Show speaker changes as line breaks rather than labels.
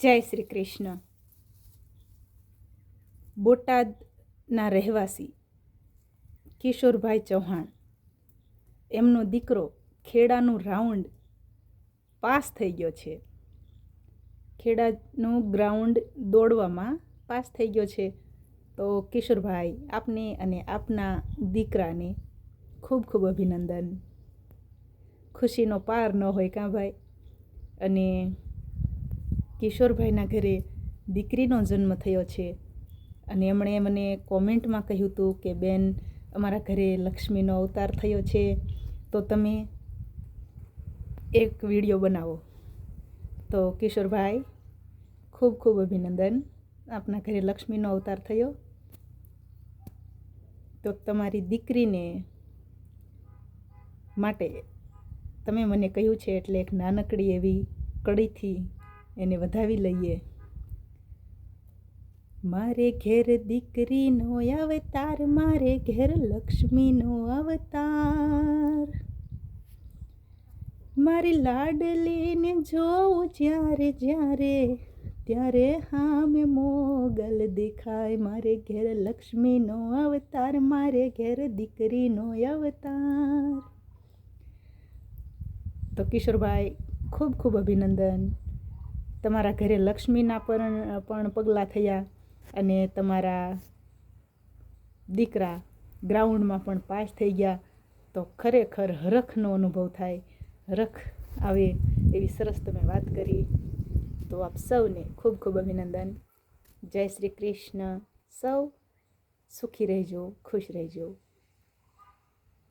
જય શ્રી કૃષ્ણ. બોટાદના રહેવાસી કિશોરભાઈ ચૌહાણ, એમનો દીકરો ખેડાનું રાઉન્ડ પાસ થઈ ગયો છે. ખેડાનું ગ્રાઉન્ડ દોડવામાં પાસ થઈ ગયો છે. તો કિશોરભાઈ, આપને અને આપના દીકરાને ખૂબ ખૂબ અભિનંદન. ખુશીનો પાર ન હોય કાં ભાઈ? અને કિશોરભાઈના ઘરે દીકરીનો જન્મ થયો છે. અને એમણે મને કોમેન્ટમાં કહ્યું હતું કે, બેન, અમારા ઘરે લક્ષ્મીનો અવતાર થયો છે. તો તમે એક વીડિયો બનાવો. તો કિશોરભાઈ, ખૂબ ખૂબ અભિનંદન. આપના ઘરે લક્ષ્મીનો અવતાર થયો. તો તમારી દીકરીને માટે તમે મને કહ્યું છે, એટલે એક નાનકડી એવી કડીથી એને વધાવી લઈએ. મારે ઘેર દીકરીનો અવતાર, મારે ઘેર લક્ષ્મીનો અવતાર. મારી લાડલીને જોઉં જ્યારે જ્યારે, ત્યારે હામે મોગલ દેખાય. મારે ઘેર લક્ષ્મીનો અવતાર, મારે ઘેર દીકરીનો અવતાર. તો કિશોરભાઈ, ખૂબ ખૂબ અભિનંદન. તમારા ઘરે લક્ષ્મીના પણ પણ પગલાં થયા અને તમારા દીકરા ગ્રાઉન્ડમાં પણ પાસ થઈ ગયા, તો ખરેખર હરખનો અનુભવ થાય. હરખ આવે એવી સરસ તમે વાત કરી. તો આપ સૌને ખૂબ ખૂબ અભિનંદન. જય શ્રી કૃષ્ણ. સૌ સુખી રહેજો, ખુશ રહેજો.